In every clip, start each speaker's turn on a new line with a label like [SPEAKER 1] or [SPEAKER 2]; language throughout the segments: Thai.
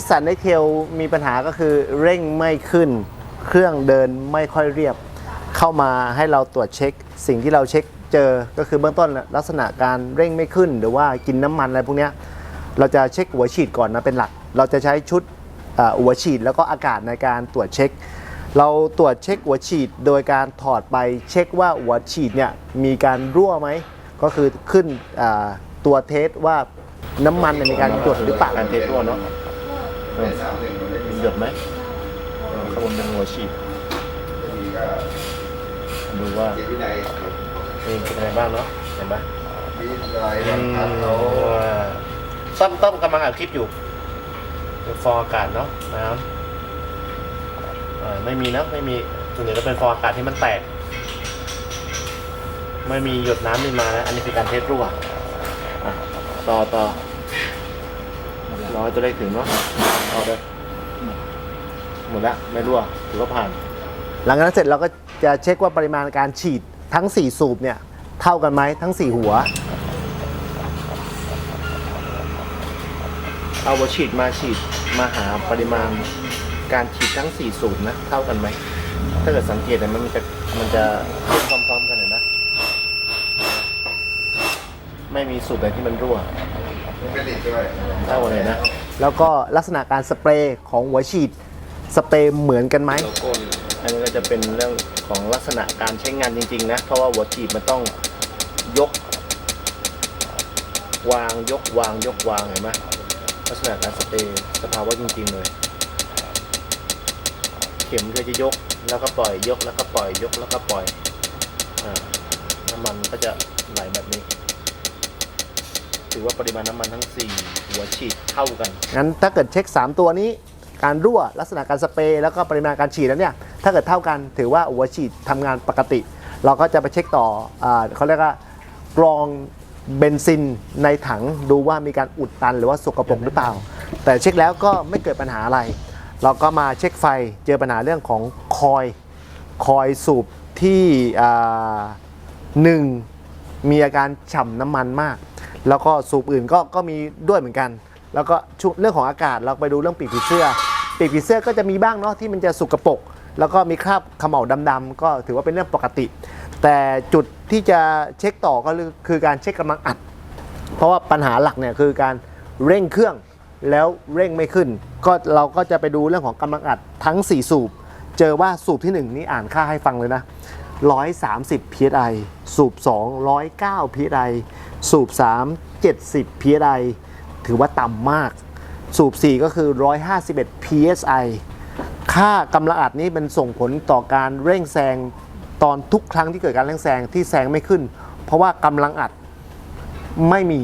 [SPEAKER 1] นิสสันเอ็กเทลมีปัญหาก็คือเร่งไม่ขึ้น เครื่องเดินไม่ค่อยเรียบ เข้ามาให้เราตรวจเช็ค สิ่งที่เราเช็คเจอก็คือเบื้องต้นลักษณะการเร่งไม่ขึ้น หรือว่ากินน้ำมันอะไรพวกนี้เราจะเช็คหัวฉีดก่อนนะเป็นหลัก เราจะใช้ชุดหัวฉีดแล้วก็อากาศในการตรวจเช็ค เราตรวจเช็คหัวฉีดโดยการถอดไปเช็คว่าหัวฉีดเนี่ยมีการรั่วไหมก็คือขึ้นตัวเทสว่าน้ำมันเนี่ยมีการหยดหรือเปล่า
[SPEAKER 2] การเทสรั่วเนาะ
[SPEAKER 3] ในสามหนึ่งมัน
[SPEAKER 2] หยดไหมข้างบนเป็นหัวฉีดดูว่า
[SPEAKER 3] เจตวินัย
[SPEAKER 2] เองเป็นยังไงบ้างเนาะเห็นไหม
[SPEAKER 3] มีอะไร
[SPEAKER 2] อื
[SPEAKER 3] บ้าง
[SPEAKER 2] ม
[SPEAKER 3] ครับเขา
[SPEAKER 2] ต้มต้มกำลังอัดคลิปอยู่เป็นฟองอากาศเนาะนะครับไม่มีนะไม่มีส่วนใหญ่ก็เป็นฟองอากาศที่มันแตก ไม่มีหยดน้ำนี่มานะอันนี้คือการเทสรั่วต่อต่อ รอให้ตัวเลขถึงเนาะต่อเลยหมดละไม่รั่วถือว่าผ่าน
[SPEAKER 1] หลังจากนั้นเสร็จเราก็จะเช็คว่าปริมาณการฉีดทั้ง 4 สูบเนี่ย เท่ากันไหมทั้ง 4 หัว
[SPEAKER 2] เอาหัวฉีดมาฉีดมาหาปริมาณการฉีดทั้ง 4 สูบนะ เท่ากันไหม ถ้าเกิดสังเกตเนี่ยมันจะมันจะขึ้นพร้อมๆกันเห็นไหมไม่มีสูบไหนที่มันรั่ว
[SPEAKER 3] เป็นลิตด้วย
[SPEAKER 2] เท่ากันเลยนะ
[SPEAKER 1] แล้วก็ลักษณะการสเปรย์ของหัวฉีด สเปรย์เหมือนกันไหม
[SPEAKER 2] โลโก้อันนี้ก็จะเป็นเรื่องของลักษณะการใช้งานจริง ๆ นะ เพราะว่าหัวฉีดมันต้องยก วางยกวางยกวางเห็นไหมลักษณะการสเปรย์สภาวะจริง ๆ เลย เข็มก็จะยกแล้วก็ปล่อยยกแล้วก็ปล่อยยกแล้วก็ปล่อยอ่าน้ำมันก็จะไหลแบบนี้ ถือว่าปริมาณน้ำมันทั้ง 4 หัวฉีดเท่ากัน
[SPEAKER 1] งั้นถ้าเกิดเช็ค 3 ตัวนี้ การรั่วลักษณะการสเปรย์แล้วก็ปริมาณการฉีดแล้วเนี่ยถ้าเกิดเท่ากันถือว่าหัวฉีดทำงานปกติ เราก็จะไปเช็คต่ออาเขาเรียกว่ากรองเบนซินในถังดูว่ามีการอุดตันหรือว่าสกปรกหรือเปล่า แต่เช็คแล้วก็ไม่เกิดปัญหาอะไร เราก็มาเช็คไฟเจอปัญหาเรื่องของคอยคอยสูบที่อ่าหนึ่งมีอาการฉ่ำน้ำมันมาก แล้วก็สูบอื่นก็ก็มีด้วยเหมือนกัน แล้วก็เรื่องของอากาศเราไปดูเรื่องปีกผีเสื้อ ปีกผีเสื้อก็จะมีบ้างเนาะที่มันจะสุกปรกแล้วก็มีคราบเขม่าดำๆก็ถือว่าเป็นเรื่องปกติ แต่จุดที่จะเช็คต่อก็คือคือการเช็คกำลังอัด เพราะว่าปัญหาหลักเนี่ยคือการเร่งเครื่องแล้วเร่งไม่ขึ้น ก็เราก็จะไปดูเรื่องของกำลังอัดทั้ง 4 สูบ เจอว่าสูบที่ 1 นี่อ่านค่าให้ฟังเลยนะ 130 psi สูบ 2 109 psi สูบ 3 70 psi ถือว่าต่ำมาก สูบ 4 ก็คือ 151 psi ค่ากำลังอัดนี้เป็นส่งผลต่อการเร่งแซงตอนทุกครั้งที่เกิดการเร่งแซงที่แซงไม่ขึ้น เพราะว่ากำลังอัดไม่มี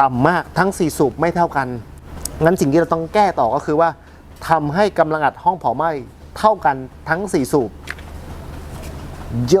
[SPEAKER 1] ต่ำมากทั้ง 4 สูบไม่เท่ากันงั้นสิ่งที่เราต้องแก้ต่อก็คือว่าทำให้กำลังอัดห้องเผาไหม้เท่ากันทั้ง 4 สูบ โย